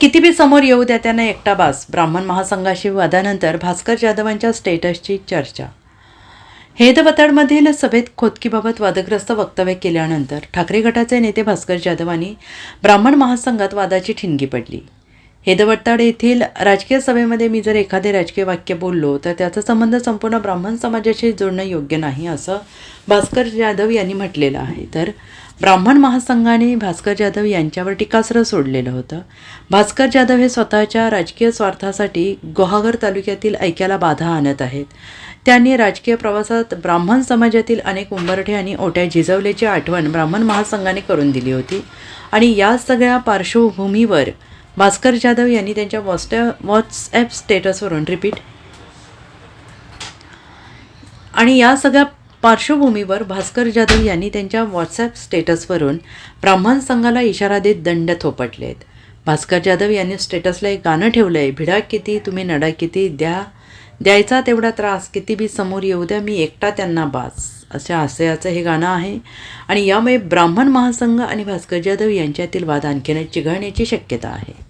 किती बी समोर येऊ द्या त्यांना एकटा बास. ब्राह्मण महासंघाशी वादानंतर भास्कर जाधवांच्या स्टेटसची चर्चा. हेदवताडमधील सभेत खोदकीबाबत वादग्रस्त वक्तव्य केल्यानंतर ठाकरे गटाचे नेते भास्कर जाधवांनी ब्राह्मण महासंघात वादाची ठिणगी पडली. हेदवताड येथील राजकीय सभेमध्ये मी जर एखादे राजकीय वाक्य बोललो तर त्याचा संबंध संपूर्ण ब्राह्मण समाजाशी जोडणं योग्य नाही असं भास्कर जाधव यांनी म्हटलेलं आहे. तर ब्राह्मण महासंघाने भास्कर जाधव यांच्यावर टीकास्त्र सोडलेलं होतं. भास्कर जाधव हे स्वतःच्या राजकीय स्वार्थासाठी गुहागर तालुक्यातील ऐक्याला बाधा आणत आहेत. त्यांनी राजकीय प्रवासात ब्राह्मण समाजातील अनेक उंबरठे आणि ओट्या झिजवल्याची आठवण ब्राह्मण महासंघाने करून दिली होती. आणि या सगळ्या पार्श्वभूमीवर भास्कर जाधव यांनी त्यांच्या व्हॉट्सॲ व्हॉट्सॲप स्टेटसवरून रिपीट आणि या सगळ्या पार्श्वभूमीवर भास्कर जाधव यांनी त्यांच्या व्हॉट्सॲप स्टेटसवरून ब्राह्मण संघाला इशारा देत दंड आहेत भास्कर जाधव यांनी स्टेटसला एक गाणं ठेवलं आहे भिडा किती तुम्ही नडा किती द्या. द्यायचा तेवढा त्रास किती बी समोर येऊ द्या मी एकटा त्यांना बास. अशा आशयाचं हे गाणं आहे. आणि यामुळे ब्राह्मण महासंघ आणि भास्कर जाधव यांच्यातील वाद आणखीनच चिघळण्याची शक्यता आहे.